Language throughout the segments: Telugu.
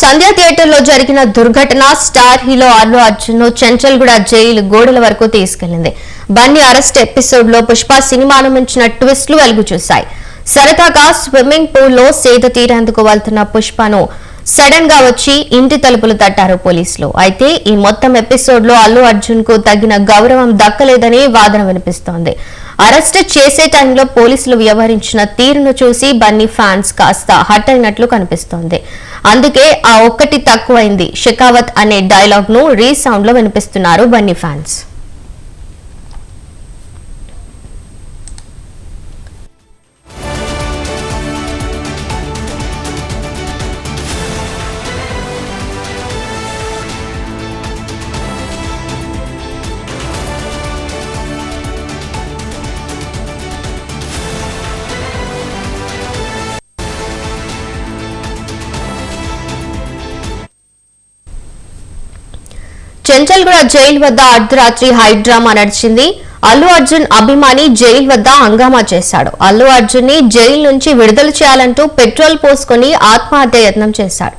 సంధ్య థియేటర్లో జరిగిన దుర్ఘటన స్టార్ హీరో అల్లు అర్జున్ను చెంచల్గూడ జైలు గోడల వరకు తీసుకెళ్ళింది. బన్నీ అరెస్ట్ ఎపిసోడ్లో పుష్ప సినిమాను మించిన ట్విస్ట్లు వెలుగు చూశాయి సరదాగా స్విమ్మింగ్ పూల్లో సేద తీరేందుకు వెళ్తున్న పుష్పను సడన్గా వచ్చి ఇంటి తలుపులు తట్టారు పోలీసులు. అయితే ఈ మొత్తం ఎపిసోడ్లో అల్లు అర్జున్కు తగిన గౌరవం దక్కలేదని వాదన వినిపిస్తోంది. అరెస్ట్ చేసే టైంలో పోలీసులు వ్యవహరించిన తీరును చూసి బన్నీ ఫ్యాన్స్ కాస్త హట్ అయినట్లు కనిపిస్తోంది. అందుకే ఆ ఒక్కటి తక్కువైంది. షెకావత్ అనే డైలాగ్ను రీసౌండ్లో వినిపిస్తున్నారు బన్నీ ఫ్యాన్స్. చెంచల్గూడ జైలు వద్ద అర్ధరాత్రి హైడ్రామా నడిచింది. అల్లు అర్జున్ అభిమాని జైలు వద్ద హంగామా చేశాడు. అల్లు అర్జున్ని జైలు నుంచి విడుదల చేయాలంటూ పెట్రోల్ పోసుకొని ఆత్మహత్య యత్నం చేశాడు.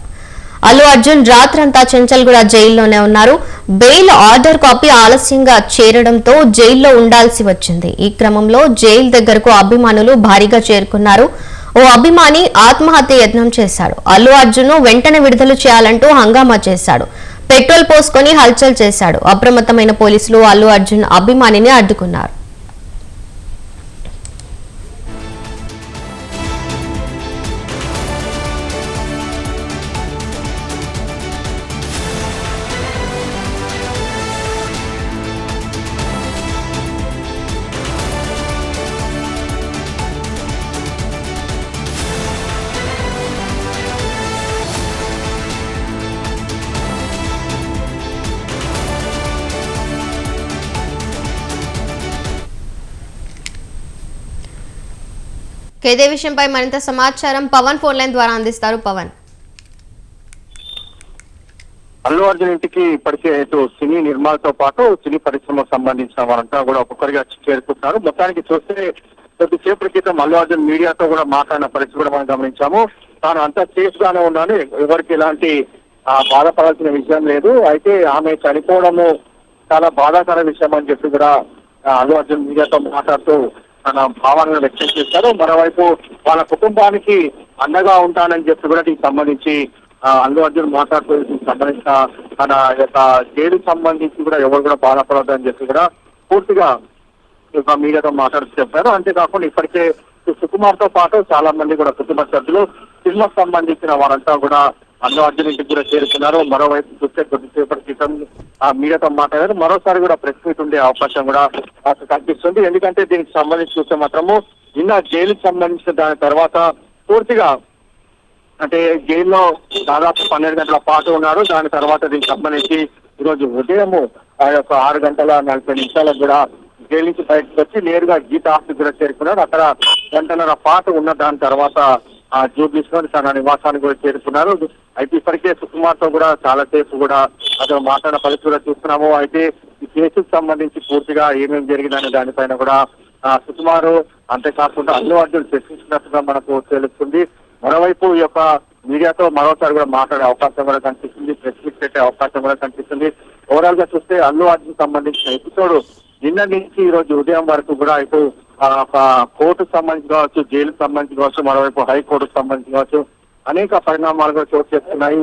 అల్లు అర్జున్ రాత్రంతా చెంచల్గూడ జైల్లోనే ఉన్నారు. బెయిల్ ఆర్డర్ కాపీ ఆలస్యంగా చేరడంతో జైల్లో ఉండాల్సి వచ్చింది. ఈ క్రమంలో జైలు దగ్గరకు అభిమానులు భారీగా చేరుకున్నారు. ఓ అభిమాని ఆత్మహత్య యత్నం చేశాడు. అల్లు అర్జున్ వెంటనే విడుదల చేయాలంటూ హంగామా చేశాడు. పెట్రోల్ పోసుకొని హల్చల్ చేశాడు. అప్రమత్తమైన పోలీసులు అల్లు అర్జున్ అభిమానిని అడ్డుకున్నారు. ఇదే విషయంపై మరింత సమాచారం పవన్ ఫోన్ లైన్ ద్వారా అందిస్తారు. పవన్. అల్లు అర్జున్ ఇంటికి ఇప్పటికే ఇటు సినీ నిర్మాణతో పాటు సినీ పరిశ్రమకు సంబంధించిన వారంతా కూడా ఒక్కొక్కరిగా చేరుకుంటున్నారు. మొత్తానికి చూస్తే కొద్దిసేపటి క్రితం అల్లు అర్జున్ మీడియాతో కూడా మాట్లాడిన పరిస్థితి కూడా మనం గమనించాము. తాను అంతా సేఫ్ గానే ఉన్నాను. ఎవరికి ఎలాంటి బాధపడాల్సిన విషయం లేదు. అయితే ఆమె చనిపోవడము చాలా బాధాకర విషయం అని చెప్పి కూడా అల్లు అర్జున్ మీడియాతో మాట్లాడుతూ తన భావాలను వ్యక్తం చేశారు. మరోవైపు వాళ్ళ కుటుంబానికి అండగా ఉంటానని చెప్పి కూడా దీనికి సంబంధించి అల్లు అర్జున్ మాట్లాడుతూ సంబంధించిన తన యొక్క జైలు సంబంధించి కూడా ఎవరు కూడా బాధపడద్దని చెప్పి కూడా పూర్తిగా మీడియాతో మాట్లాడుతూ చెప్పారు. అంతేకాకుండా ఇప్పటికే సుకుమార్తో పాటు చాలా మంది కూడా కుటుంబ సభ్యులు సినిమాకు సంబంధించిన వారంతా కూడా అల్లు అర్జున్ ఇంటికి కూడా చేరుకున్నారు. మరోవైపు చూస్తే కొద్దిసేపటి క్రితం మీడియాతో మాట్లాడారు. మరోసారి కూడా ప్రెస్ మీట్ ఉండే అవకాశం కూడా కనిపిస్తుంది ఎందుకంటే దీనికి సంబంధించి చూస్తే మాత్రము నిన్న జైలుకి సంబంధించిన దాని తర్వాత పూర్తిగా అంటే జైల్లో దాదాపు పన్నెండు గంటల పాటు ఉన్నారు. దాని తర్వాత దీనికి సంబంధించి ఈరోజు ఉదయము ఆ యొక్క ఆరు గంటల నలభై నిమిషాలకు కూడా జైలు నుంచి బయటకు వచ్చి నేరుగా గీత ఆఫీస్ కూడా చేరుకున్నారు. అక్కడ గంటన్నర పాటు ఉన్న దాని తర్వాత జూబ్లీస్లో తన నివాసానికి కూడా చేరుకున్నారు. అయితే ఇప్పటికే సుకుమార్తో కూడా చాలా సేపు కూడా అతను మాట్లాడిన పరిస్థితి కూడా చూస్తున్నాము. అయితే ఈ కేసుకు సంబంధించి పూర్తిగా ఏమేమి జరిగిందనే దానిపైన కూడా ఆ, సుకుమారు అంతేకాకుండా అల్లు అర్జున్ చర్చించినట్టుగా మనకు తెలుస్తుంది. మరోవైపు ఈ యొక్క మీడియాతో మరోసారి కూడా మాట్లాడే అవకాశం కూడా కనిపిస్తుంది. ప్రెస్ మీట్ పెట్టే అవకాశం కూడా కనిపిస్తుంది. ఓవరాల్గా చూస్తే అల్లు అర్జున్ సంబంధించిన ఎపిసోడ్ నిన్న నుంచి ఈ రోజు ఉదయం వరకు కూడా ఇటు కోర్టుకు సంబంధించి కావచ్చు జైలుకు సంబంధించి కావచ్చు మరోవైపు హైకోర్టుకు సంబంధించి కావచ్చు అనేక పరిణామాలు కూడా చోటు చేస్తున్నాయి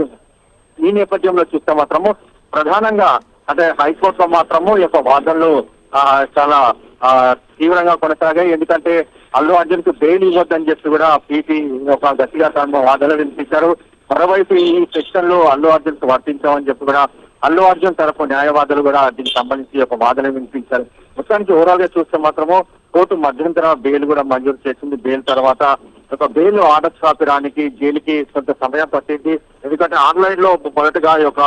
ఈ నేపథ్యంలో చూస్తే మాత్రము ప్రధానంగా అంటే హైకోర్టులో మాత్రము ఈ యొక్క వాదనలు చాలా తీవ్రంగా కొనసాగాయి. ఎందుకంటే అల్లు అర్జున్కు బెయిల్ ఇవ్వద్దని చెప్పి కూడా పీటీ ఒక గట్టిగా తమ వాదనలు వినిపించారు. మరోవైపు ఈ సెక్షన్లో అల్లు అర్జున్కు వర్తించామని చెప్పి కూడా అల్లు అర్జున్ తరపు న్యాయవాదులు కూడా దీనికి సంబంధించి ఒక వాదన వినిపించారు. మొత్తానికి ఓవరాల్గా చూస్తే మాత్రము కోర్టు మధ్యంతర బెయిల్ కూడా మంజూరు చేసింది. బెయిల్ తర్వాత ఒక బెయిల్ ఆర్డర్ స్థాపించడానికి జైలుకి కొంత సమయం పట్టింది. ఎందుకంటే ఆన్లైన్లో మొదటగా ఈ యొక్క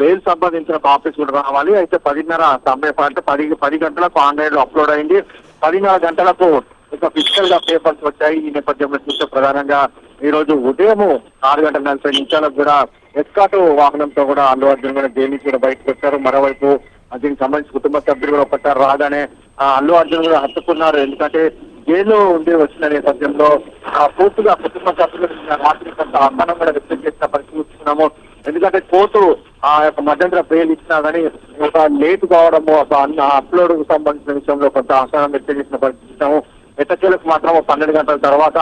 బెయిల్ సంబంధించిన కాపీస్ కూడా రావాలి. అయితే పదిన్నర సమయం అంటే పది పది గంటలకు ఆన్లైన్లో అప్లోడ్ అయింది. పదిన్నర గంటలకు ఇక ఫిజికల్గా పేపర్స్ వచ్చాయి. ఈ నేపథ్యంలో చూస్తే ప్రధానంగా ఈ రోజు ఉదయం ఆరు గంటల నలభై నిమిషాలకు కూడా ఎస్కాట్ వాహనంతో కూడా అల్లు అర్జున్ కూడా జైలు నుంచి కూడా బయటకు వచ్చారు. మరోవైపు దీనికి సంబంధించి కుటుంబ సభ్యులు కూడా ఒకసారి రాగానే ఆ, అల్లు అర్జున్ కూడా హత్తుకున్నారు. ఎందుకంటే జైల్లో ఉండి వచ్చిన నేపథ్యంలో ఆ, పూర్తిగా కుటుంబ సభ్యులు రాత్రి కొంత అసహనం కూడా వ్యక్తం చేసిన పరిస్థితి చూస్తున్నాము. ఎందుకంటే కోర్టు ఆ యొక్క మధ్యంతర బెయిల్ ఇచ్చినా కానీ ఒక లేట్ కావడము ఒక అప్లోడ్కు సంబంధించిన విషయంలో కొంత అసహనం వ్యక్తం చేసిన పరిస్థితి చూసాము ఎట్టకేలకు మాత్రం ఒక పన్నెండు గంటల తర్వాత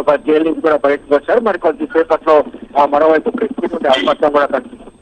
జైలు నుంచి కూడా బయటకు వచ్చారు. మరి కొద్దిసేపట్లో మరోవైపు ప్రెస్ మీట్ ఉండే అవకాశం కూడా కనిపిస్తుంది.